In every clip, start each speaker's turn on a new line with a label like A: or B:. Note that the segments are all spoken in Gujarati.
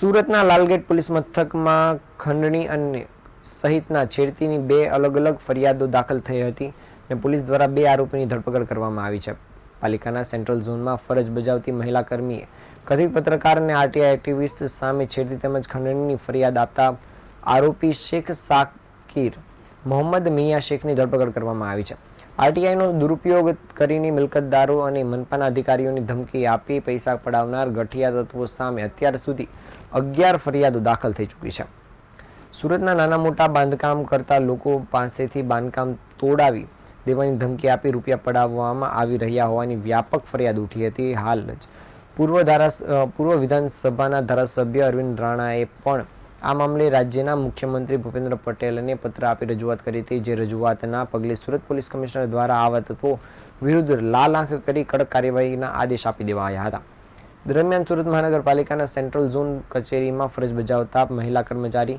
A: સુરતના લાલગેટ પોલીસ મથકમાં ખંડણી અને સહિતના છેડતીની બે અલગ અલગ ફરિયાદો દાખલ થઈ હતી અને પોલીસ દ્વારા બે આરોપીની ધરપકડ કરવામાં આવી છે. પાલિકાના સેન્ટ્રલ ઝોનમાં ફરજ બજાવતી મહિલા કર્મીએ કથિત પત્રકાર અને આરટીઆઈ એક્ટિવિસ્ટ સામે છેડતી તેમજ ખંડણીની ફરિયાદ આપતા આરોપી શેખ સાકીર મોહમ્મદ મિયા શેખની ધરપકડ કરવામાં આવી છે. આરટીઆઈનો દુરુપયોગ કરીને મિલકતદારો અને મનપાના અધિકારીઓની ધમકી આપી પૈસા પડાવનાર ગઠિયા તત્વો સામે અત્યાર સુધી અગિયાર ફરિયાદો દાખલ થઈ ચૂકી છે. સુરતના નાના મોટા બાંધકામ કરતા લોકો પાસેથી બાંધકામ તોડાવી દેવાની ધમકી આપી રૂપિયા પડાવવામાં આવી રહ્યા હોવાની વ્યાપક ફરિયાદ ઉઠી હતી. હાલ જ પૂર્વ ધારાસ પૂર્વ વિધાનસભાના ધારાસભ્ય અરવિંદ રાણાએ પણ આ મામલે રાજ્યના મુખ્યમંત્રી ભૂપેન્દ્ર પટેલને પત્ર આપી રજૂઆત કરી હતી, જે રજૂઆતના પગલે સુરત પોલીસ કમિશનર દ્વારા આવા તત્વો વિરુદ્ધ લાલ આંખ કરી કડક કાર્યવાહીના આદેશ આપી દેવાયા હતા. દરમિયાન સુરત મહાનગરપાલિકાના સેન્ટ્રલ ઝોન કચેરીમાં ફરજ બજાવતા મહિલા કર્મચારી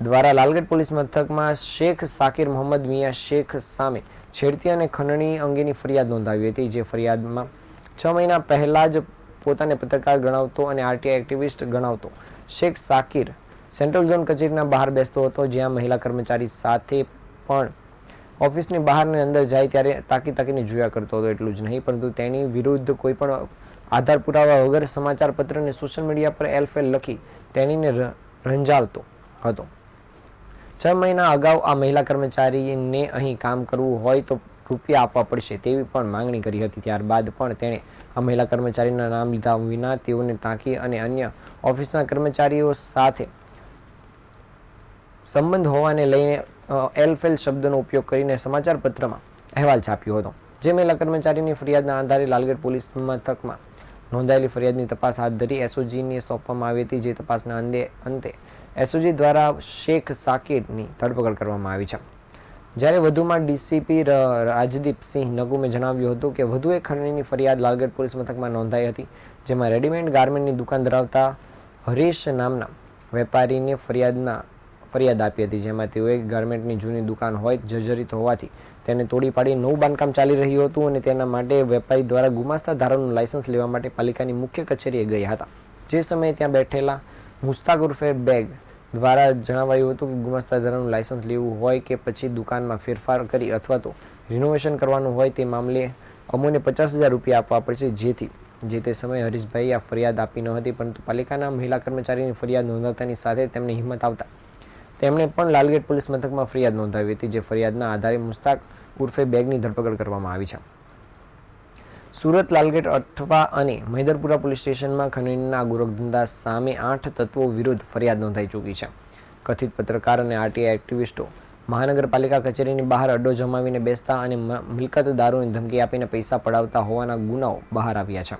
A: દ્વારા લાલગઢ પોલીસ મથકમાં શેખ સાકિર મોહમ્મદ મિયા શેખ સામે છેડતી અને ખંડણી અંગેની ફરિયાદ નોંધાવી હતી, જે ફરિયાદમાં છ મહિના પહેલા જ પોતાને પત્રકાર ગણાવતો અને આરટીઆઈ એક્ટિવિસ્ટ ગણાવતો શેખ સાકિર સેન્ટ્રલ ઝોન કચેરીના બહાર બેસતો હતો, જ્યાં મહિલા કર્મચારી સાથે પણ ઓફિસની બહાર અને અંદર જાય ત્યારે તાકી તાકીને જોયા કરતો હતો, એટલું જ નહીં, પરંતુ તેની વિરુદ્ધ કોઈ પણ આધાર પુરાવા વગર સમાચાર પત્ર અને સોશિયલ મીડિયા પર એલફેલ લખી તેણીને રંજાડતો હતો. છ મહિના અગાઉ આ મહિલા કર્મચારીને અહીં કામ કરવું હોય તો રૂપિયા આપવા પડશે તેવી પણ માંગણી કરી હતી. ત્યારબાદ પણ તેણે આ મહિલા કર્મચારીના નામ લીધા વિના તેઓને તાકી અને અન્ય ઓફિસના કર્મચારીઓ સાથે સંબંધ હોવાને લઈને એલફેલ શબ્દનો ઉપયોગ કરીને સમાચાર પત્રમાં અહેવાલ છાપ્યો હતો. જે મહિલા કર્મચારીની ફરિયાદના આધારે લાલગઢ પોલીસ મથકમાં નોંધાયેલી ફરિયાદની તપાસ હાથ ધરી એસઓજીને સોંપવામાં આવી હતી, જે તપાસના અંતે અંતે એસઓજી દ્વારા શેખ સાકિરની ધરપકડ કરવામાં આવી છે. જ્યારે વધુમાં ડીસીપી રાજદીપસિંહ નગુમે જણાવ્યું હતું કે વધુ એક ખંડણીની ફરિયાદ લાલગઢ પોલીસ મથકમાં નોંધાઈ હતી, જેમાં રેડીમેડ ગાર્મેન્ટની દુકાન ધરાવતા હરીશ નામના વેપારીને ફરિયાદના ફરિયાદ આપી હતી, જેમાં તેઓએ ગાર્મેન્ટની જૂની દુકાન હોય, જર્જરિત હોવાથી તેને તોડી પાડી નવું બાંધકામ ચાલી રહ્યું હતું અને તેના માટે વેપારી દ્વારા ગુમાસ્તા ધારાનું લાયસન્સ લેવા માટે પાલિકાની મુખ્ય કચેરીએ ગયા હતા. જે સમયે ત્યાં બેઠેલા મુસ્તાક ઉર્ફે બેગ દ્વારા જણાવાયું હતું કે ગુમાસ્તા ધારાનું લાયસન્સ લેવું હોય કે પછી દુકાનમાં ફેરફાર કરી અથવા તો રિનોવેશન કરવાનું હોય તે મામલે અમોને પચાસ હજાર રૂપિયા આપવા પડશે, જેથી જે તે સમયે હરીશભાઈએ આ ફરિયાદ આપી ન હતી, પરંતુ પાલિકાના મહિલા કર્મચારીની ફરિયાદ નોંધાવતાની સાથે તેમને હિંમત આવતા તેમણે પણ લાલગેટ પોલીસ મથકમાં ફરિયાદ નોંધાવી હતી, જે ફરિયાદના આધારે મુસ્તાક ઉર્ફે બેગની ધરપકડ કરવામાં આવી છે. સુરત લાલગેટ અઠવા અને મૈદરપુરા પોલીસ સ્ટેશનમાં ખનીના ગોરખધંધા સામે આઠ તત્વો વિરુદ્ધ ફરિયાદ નોંધાઈ ચૂકી છે. કથિત પત્રકાર અને આરટીઆઈ એક્ટિવિસ્ટો મહાનગરપાલિકા કચેરીની બહાર અડ્ડો જમાવીને બેસતા અને મિલકતદારોની ધમકી આપીને પૈસા પડાવતા હોવાના ગુનાઓ બહાર આવ્યા છે.